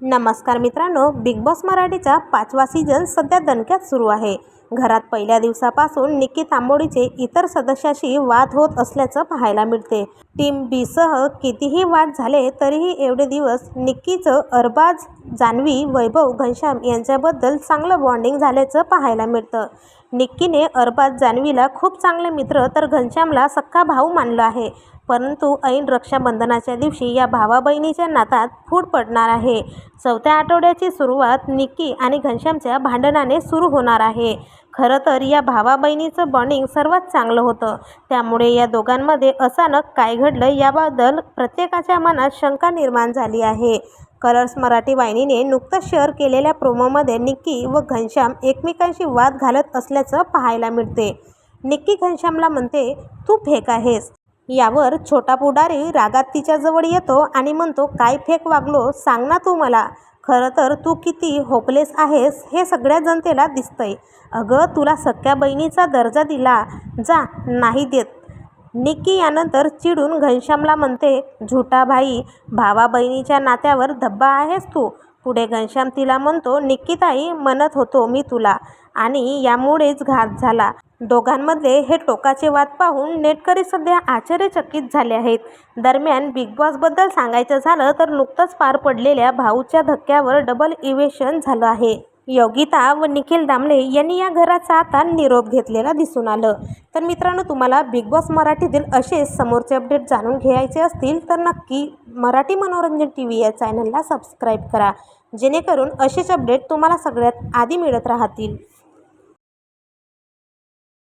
नमस्कार मित्रांनो big boss मराठीचा पाचवा सीझन सध्या दणक्यात सुरू आहे. घरात पहिल्या दिवसापासून निक्की तांबोडीचे इतर सदस्याशी वाद होत असल्याचं पाहायला मिळते. टीम बीसह कितीही वाद झाले तरीही एवढे दिवस निक्कीचं अरबाज जान्हवी वैभव घनश्याम यांच्याबद्दल चांगलं बॉन्डिंग झाल्याचं पाहायला मिळतं. निक्कीने अरबाज जान्हवीला खूप चांगले मित्र तर घनश्यामला सख्खा भाऊ मानलं आहे. परंतु ऐन रक्षाबंधनाच्या दिवशी या भावा बहिणीच्या नातात फूट पडणार आहे. चौथ्या आठवड्याची सुरुवात निक्की आणि घनश्यामच्या भांडणाने सुरू होणार आहे. खरं तर या भावा बहिणीचं बॉन्डिंग सर्वात चांगलं होतं. त्यामुळे या दोघांमध्ये अचानक काय घडलं याबद्दल प्रत्येकाच्या मनात शंका निर्माण झाली आहे. कलर्स मराठी वाहिनीने नुकतंच शेअर केलेल्या प्रोमोमध्ये निक्की व घनश्याम एकमेकांशी वाद घालत असल्याचं पाहायला मिळते. निक्की घनश्यामला म्हणते तू फेक आहेस. यावर छोटा पुढारी रागात तिच्याजवळ येतो आणि म्हणतो काय फेक वागलो? सांग ना तू मला. खरं तर तू किती होपलेस आहेस हे सगळ्या जनतेला दिसतंय. अगं तुला सख्या बहिणीचा दर्जा दिला. जा नाही देत. निक्की यानंतर चिडून घनश्यामला म्हणते झुटा भाई भावा बहिणीच्या नात्यावर धब्बा आहेस तू. पुढे घनश्याम तिला म्हणतो निकिताई म्हणत होतो मी तुला आणि यामुळेच घात झाला. दोघांमधले हे टोकाचे वाद पाहून नेटकरी सध्या आश्चर्यचकित झाले आहेत. दरम्यान बिग बॉसबद्दल सांगायचं झालं तर नुकतंच पार पडलेल्या भाऊच्या धक्क्यावर डबल इव्हेशन झालं आहे. योगिता व निखिल दामले यांनी या घराचा आता निरोप घेतलेला दिसून आलं. तर मित्रांनो तुम्हाला बिग बॉस मराठीतील असेच समोरचे अपडेट जाणून घ्यायचे असतील तर नक्की मराठी मनोरंजन टी व्ही या चॅनलला सबस्क्राईब करा. जेणेकरून असेच अपडेट तुम्हाला सगळ्यात आधी मिळत राहतील.